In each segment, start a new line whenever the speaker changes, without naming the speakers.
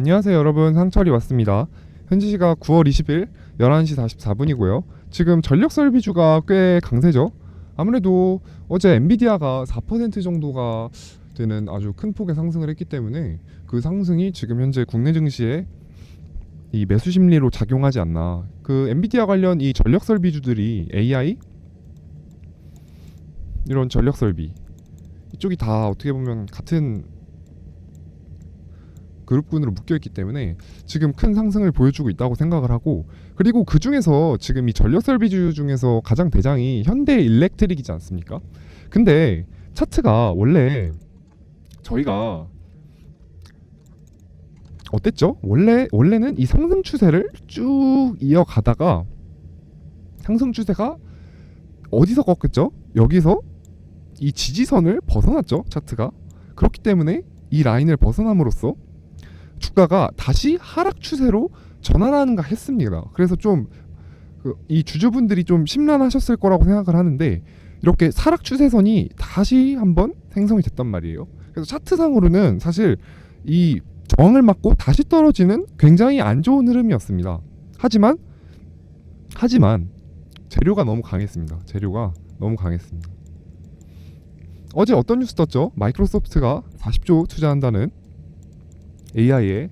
안녕하세요 여러분 상철이 왔습니다. 현지 시각 9월 20일 11시 44분이고요. 지금 전력 설비주가 꽤 강세죠. 아무래도 어제 엔비디아가 4% 정도가 되는 아주 큰 폭의 상승을 했기 때문에 그 상승이 지금 현재 국내 증시에 이 매수 심리로 작용하지 않나. 그 엔비디아 관련 이 전력 설비주들이 AI 이런 전력 설비 이쪽이 다 어떻게 보면 같은 그룹군으로 묶여 있기 때문에 지금 큰 상승을 보여주고 있다고 생각을 하고 그리고 그 중에서 지금 이 전력 설비주 중에서 가장 대장이 현대 일렉트릭이지 않습니까? 근데 차트가 원래 저희가 어땠죠? 원래 원래는 이 상승 추세를 쭉 이어가다가 상승 추세가 어디서 꺾였죠? 여기서 이 지지선을 벗어났죠 차트가 그렇기 때문에 이 라인을 벗어남으로써 주가가 다시 하락 추세로 전환하는가 했습니다. 그래서 좀 이 주주분들이 좀 심란하셨을 거라고 생각을 하는데 이렇게 하락 추세선이 다시 한번 생성이 됐단 말이에요. 그래서 차트상으로는 사실 이 저항을 맞고 다시 떨어지는 굉장히 안 좋은 흐름이었습니다. 하지만 하지만 재료가 너무 강했습니다. 재료가 너무 강했습니다. 어제 어떤 뉴스 떴죠? 마이크로소프트가 40조 투자한다는 AI에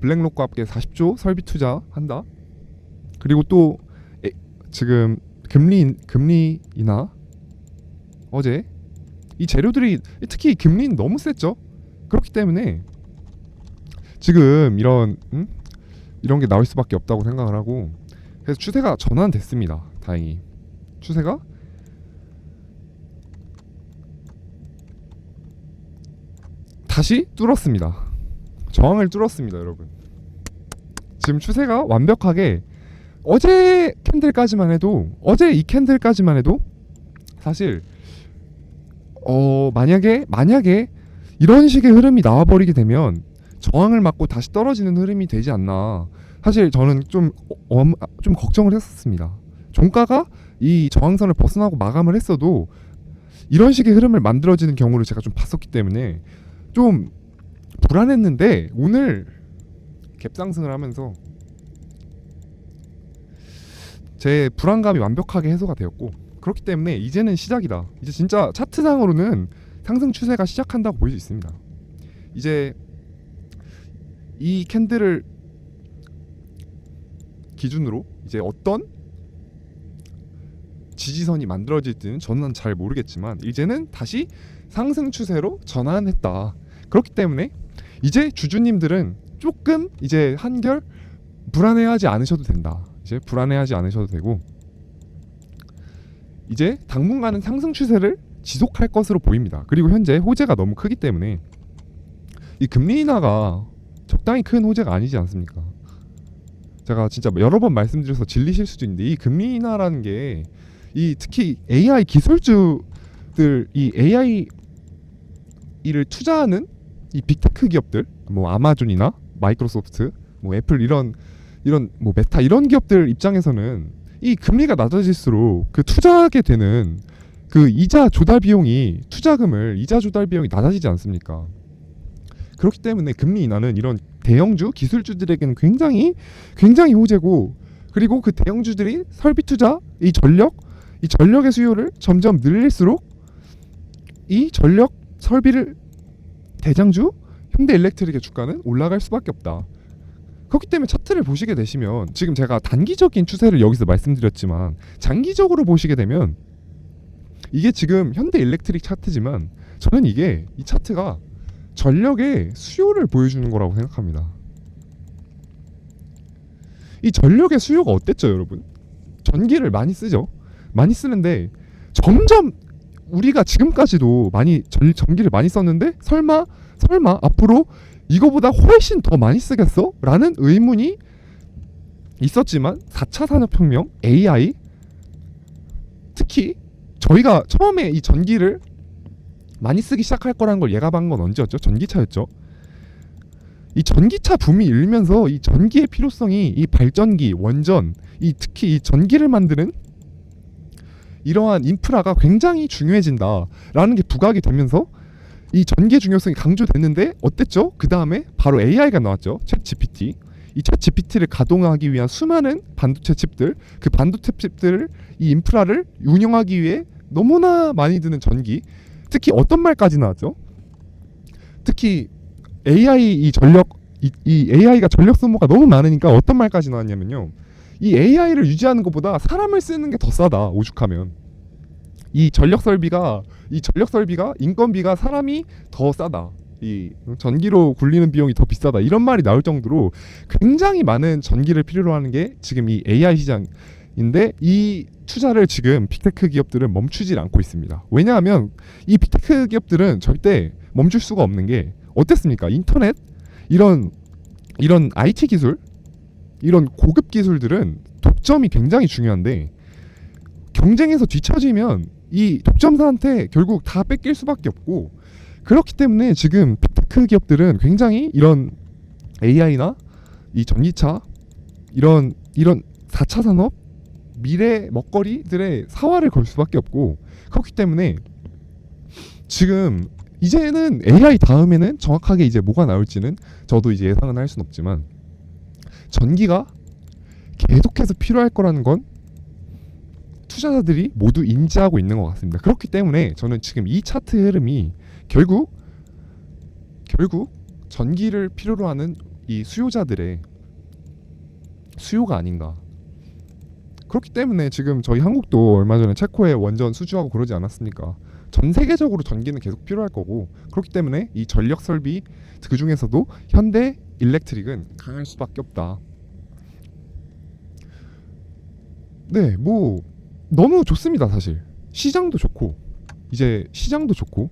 블랙록과 함께 40조 설비 투자한다. 그리고 또 에, 지금 금리 금리 인하 어제 이 재료들이 특히 금리는 너무 셌죠. 그렇기 때문에 지금 이런 음? 이런 게 나올 수밖에 없다고 생각을 하고 그래서 추세가 전환됐습니다. 다행히 추세가 다시 뚫었습니다. 저항을 뚫었습니다, 여러분. 지금 추세가 완벽하게 어제 캔들까지만 해도 어제 이 캔들까지만 해도 사실 어 만약에 만약에 이런 식의 흐름이 나와 버리게 되면 저항을 맞고 다시 떨어지는 흐름이 되지 않나. 사실 저는 좀 어, 엄- 좀 걱정을 했었습니다. 종가가 이 저항선을 벗어나고 마감을 했어도 이런 식의 흐름을 만들어지는 경우를 제가 좀 봤었기 때문에 좀 불안했는데 오늘 갭상승을 하면서 제 불안감이 완벽하게 해소가 되었고 그렇기 때문에 이제는 시작이다. 이제 진짜 차트상으로는 상승 추세가 시작한다고 볼 수 있습니다. 이제 이 캔들을 기준으로 이제 어떤 지지선이 만들어질지는 저는 잘 모르겠지만 이제는 다시 상승 추세로 전환했다. 그렇기 때문에 이제 주주님들은 조금 이제 한결 불안해하지 않으셔도 된다. 이제 불안해하지 않으셔도 되고 이제 당분간은 상승 추세를 지속할 것으로 보입니다. 그리고 현재 호재가 너무 크기 때문에 이 금리 인하가 적당히 큰 호재가 아니지 않습니까? 제가 진짜 여러 번 말씀드려서 질리실 수도 있는데 이 금리 인하라는 게 이 특히 AI 기술주들 이 AI 이를 투자하는 이 빅테크 기업들 뭐 아마존이나 마이크로소프트 뭐 애플 이런 이런 뭐 메타 이런 기업들 입장에서는 이 금리가 낮아질수록 그 투자하게 되는 그 이자 조달 비용이 투자금을 이자 조달 비용이 낮아지지 않습니까? 그렇기 때문에 금리 인하는 이런 대형주 기술주들에게는 굉장히 굉장히 호재고 그리고 그 대형주들이 설비 투자 이 전력 이 전력의 수요를 점점 늘릴수록 이 전력 설비를 대장주 현대 일렉트릭의 주가는 올라갈 수밖에 없다. 그렇기 때문에 차트를 보시게 되시면 지금 제가 단기적인 추세를 여기서 말씀드렸지만 장기적으로 보시게 되면 이게 지금 현대 일렉트릭 차트지만 저는 이게 이 차트가 전력의 수요를 보여주는 거라고 생각합니다. 이 전력의 수요가 어땠죠, 여러분? 전기를 많이 쓰죠. 많이 쓰는데 점점 우리가 지금까지도 많이 전, 전기를 많이 썼는데 설마 설마 앞으로 이거보다 훨씬 더 많이 쓰겠어? 라는 의문이 있었지만 4차 산업혁명, AI 특히 저희가 처음에 이 전기를 많이 쓰기 시작할 거라는 걸 예감한 건 언제였죠? 전기차였죠. 이 전기차 붐이 일면서 이 전기의 필요성이 이 발전기, 원전, 이 특히 이 전기를 만드는 이러한 인프라가 굉장히 중요해진다라는 게 부각이 되면서 이 전기의 중요성이 강조됐는데 어땠죠? 그 다음에 바로 AI가 나왔죠. 챗 GPT. 이챗 GPT를 가동하기 위한 수많은 반도체 칩들, 그 반도체 칩들을 이 인프라를 운영하기 위해 너무나 많이 드는 전기. 특히 어떤 말까지 나왔죠? 특히 AI 이 전력 이, 이 AI가 전력 소모가 너무 많으니까 어떤 말까지 나왔냐면요. 이 AI를 유지하는 것보다 사람을 쓰는 게 더 싸다. 오죽하면 이 전력 설비가 이 전력 설비가 인건비가 사람이 더 싸다. 이 전기로 굴리는 비용이 더 비싸다. 이런 말이 나올 정도로 굉장히 많은 전기를 필요로 하는 게 지금 이 AI 시장 인데 이 투자를 지금 빅테크 기업들은 멈추질 않고 있습니다. 왜냐하면 이 빅테크 기업들은 절대 멈출 수가 없는 게 어땠습니까? 인터넷 이런 이런 IT 기술 이런 고급 기술들은 독점이 굉장히 중요한데 경쟁에서 뒤처지면 이 독점사한테 결국 다 뺏길 수밖에 없고 그렇기 때문에 지금 빅테크 기업들은 굉장히 이런 AI나 이 전기차 이런 이런 4차 산업 미래 먹거리들의 사활을 걸 수밖에 없고 그렇기 때문에 지금 이제는 AI 다음에는 정확하게 이제 뭐가 나올지는 저도 이제 예상은 할 수는 없지만 전기가 계속해서 필요할 거라는 건 투자자들이 모두 인지하고 있는 것 같습니다. 그렇기 때문에 저는 지금 이 차트 흐름이 결국 결국 전기를 필요로 하는 이 수요자들의 수요가 아닌가. 그렇기 때문에 지금 저희 한국도 얼마 전에 체코에 원전 수주하고 그러지 않았습니까? 전 세계적으로 전기는 계속 필요할 거고 그렇기 때문에 이 전력 설비 그 중에서도 현대 일렉트릭은 강할 수밖에 없다. 네, 뭐 너무 좋습니다, 사실. 시장도 좋고 이제 시장도 좋고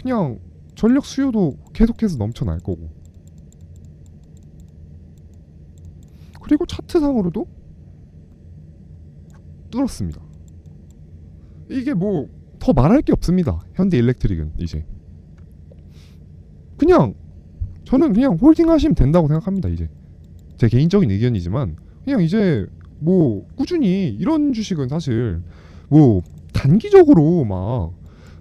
그냥 전력 수요도 계속해서 넘쳐날 거고 그리고 차트상으로도 뚫었습니다. 이게 뭐 더 말할 게 없습니다. 현대 일렉트릭은 이제 그냥 저는 그냥 홀딩 하시면 된다고 생각합니다. 이제 제 개인적인 의견이지만 그냥 이제 뭐 꾸준히 이런 주식은 사실 뭐 단기적으로 막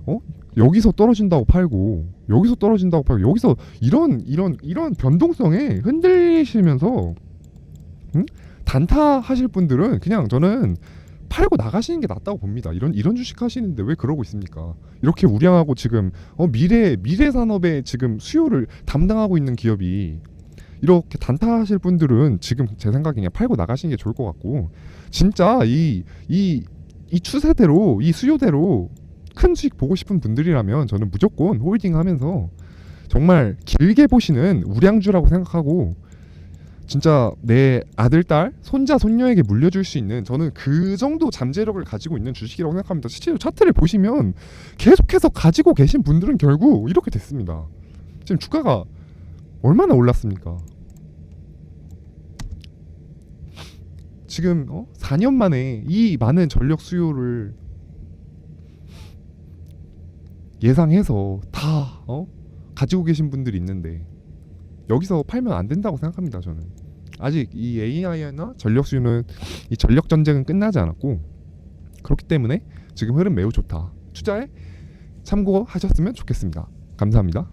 어? 여기서 떨어진다고 팔고 여기서 떨어진다고 팔고 여기서 이런 이런 이런 변동성에 흔들리시면서 응? 단타 하실 분들은 그냥 저는 팔고 나가시는 게 낫다고 봅니다. 이런 이런 주식 하시는데 왜 그러고 있습니까? 이렇게 우량하고 지금 어 미래 미래 산업의 지금 수요를 담당하고 있는 기업이 이렇게 단타하실 분들은 지금 제 생각에 그냥 팔고 나가시는 게 좋을 것 같고 진짜 이 이 이 추세대로 이 수요대로 큰 수익 보고 싶은 분들이라면 저는 무조건 홀딩하면서 정말 길게 보시는 우량주라고 생각하고 진짜 내 아들 딸 손자 손녀에게 물려줄 수 있는 저는 그 정도 잠재력을 가지고 있는 주식이라고 생각합니다. 실제로 차트를 보시면 계속해서 가지고 계신 분들은 결국 이렇게 됐습니다. 지금 주가가 얼마나 올랐습니까? 지금 어? 4년 만에 이 많은 전력 수요를 예상해서 다 어? 가지고 계신 분들이 있는데 여기서 팔면 안 된다고 생각합니다. 저는 아직 이 AI나 전력 수요는 이 전력 전쟁은 끝나지 않았고 그렇기 때문에 지금 흐름 매우 좋다. 투자에 참고하셨으면 좋겠습니다. 감사합니다.